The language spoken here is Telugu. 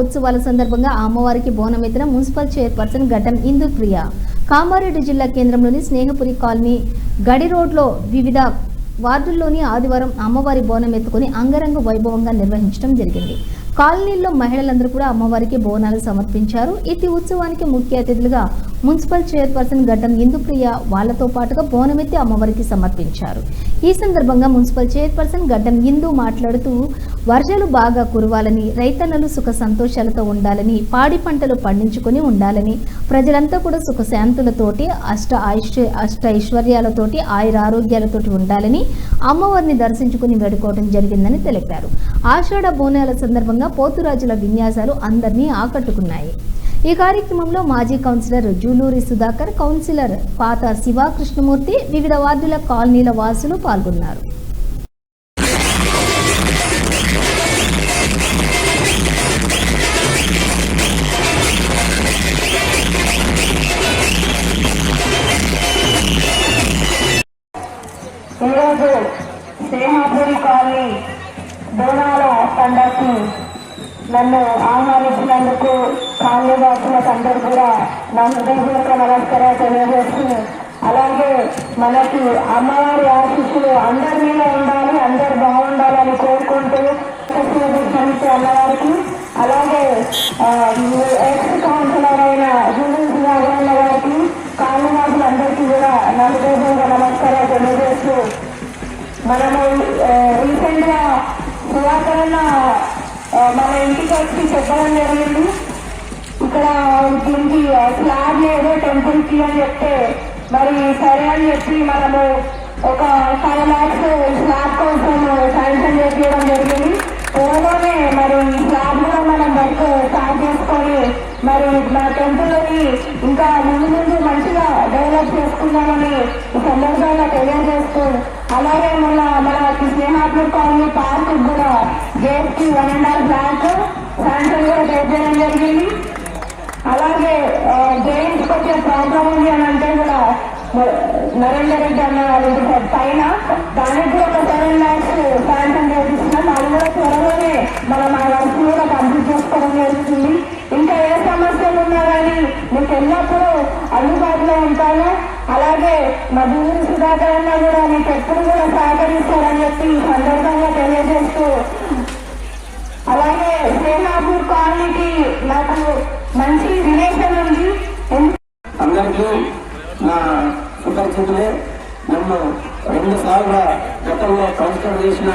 ఉత్సవాల సందర్భంగా అమ్మవారికి అమ్మవారికి బోనమెత్తిన మున్సిపల్ చైర్పర్సన్ ఘటం ఇందు ప్రియ కామారెడ్డి జిల్లా కేంద్రంలోని స్నేహపురి కాలనీ గడి రోడ్లో వివిధ వార్డుల్లోని ఆదివారం అమ్మవారి బోనం ఎత్తుకుని అంగరంగ వైభవంగా నిర్వహించడం జరిగింది. కాలనీల్లో మహిళలందరూ కూడా అమ్మవారికి బోనాలు సమర్పించారు. ఇతి ఉత్సవానికి ముఖ్య అతిథులుగా మున్సిపల్ చైర్పర్సన్ గడ్డం ఇందుప్రియ వాళ్ళతో పాటుగా బోనమెత్తి అమ్మవారికి సమర్పించారు. ఈ సందర్భంగా మున్సిపల్ చైర్పర్సన్ గడ్డం ఇందు మాట్లాడుతూ వర్షాలు బాగా కురవాలని రైతన్నలు సుఖ సంతోషాలతో ఉండాలని పాడి పంటలు పండించుకొని ఉండాలని ప్రజలంతా కూడా సుఖశాంతులతోటి అష్ట ఆయుష్ అష్ట ఐశ్వర్యాలతోటి ఆయుర ఆరోగ్యాలతోటి ఉండాలని అమ్మవారిని దర్శించుకుని వేడుకోవడం జరిగిందని తెలిపారు. ఆషాఢ బోనాల సందర్భంగా పోతురాజుల విన్యాసాలు అందరినీ ఆకట్టుకున్నాయి. ఈ కార్యక్రమంలో మాజీ కౌన్సిలర్ జూలూరి సుధాకర్ కౌన్సిలర్ పాత శివ కృష్ణమూర్తి వివిధ వార్డుల కాలనీల వాసులు పాల్గొన్నారు. ఈరోజు శ్రీహాపురి కాలనీ బోనాల పండగకి నన్ను ఆహ్వానించినందుకు కాలనీ వాసులకు అందరూ కూడా నా హృదయపూర్వక నమస్కారాలు తెలియజేస్తూ అలాగే మనకి అమ్మవారి ఆశీస్సులు అందరి మీద ఉండాలి అందరు బాగుండాలని కోరుకుంటూ సమితి అమ్మవారికి అలాగే ఎక్స్ కౌన్సిలర్ అయిన జూనియర్ నాగరన్న గారికి కాలనీ వాసులందరికీ కూడా నా హృదయపూర్వక నమస్కారాలు తెలియజేస్తూ మనము రీసెంట్గా సువాకరణ మన ఇంటికి వచ్చి చెప్పడం జరిగింది. ఇక్కడ దీనికి స్లాబ్ లేదు టెంపుల్కి అని చెప్తే మరి సరే అని చెప్పి మనము ఒక ఫైవ్ ల్యాక్స్ స్లాబ్ కోసం శాంక్షన్ చేయడం జరిగింది. త్వరలోనే మరి స్లాబ్ కూడా మనం వర్క్ స్టార్ట్ చేసుకొని మరి మా టెంపుల్ ఇంకా ముందు చేసుకున్నామని సందర్భంగా తెలియజేస్తూ అలాగే మన మన స్నేహాత్మక కాలనీ పార్క్ కూడా GST one and half lakh sanction కూడా చేయడం జరిగింది. అలాగే జేఎన్స్కి వచ్చే ప్రాబ్లం ఉంది అని అంటే కూడా నరేందర్ రెడ్డి అన్న వాళ్ళు పైన దానికి కూడా ఒక సెవెన్ ల్యాక్స్ శాంక్షన్ చేపిస్తున్నాం అది కూడా త్వరలోనే మనం ఆ వర్క్ కూడా కంప్లీట్ చేసుకోవడం జరుగుతుంది. మీకు ఎల్లప్పుడూ అందుబాటులో ఉంటాను. అలాగే మా దూరి సుధాకర్ అన్న కూడా మీకు ఎప్పుడు కూడా సహకరిస్తారని చెప్పి ఈ సందర్భంగా తెలియజేస్తూ అలాగే సేనాపూర్ కాలనీకి నాకు మంచి రిలేషన్ ఉంది. అందరికీ నా సుపరిచితులే నన్ను రెండు సార్లు గతంలో కౌన్సిలర్ చేసిన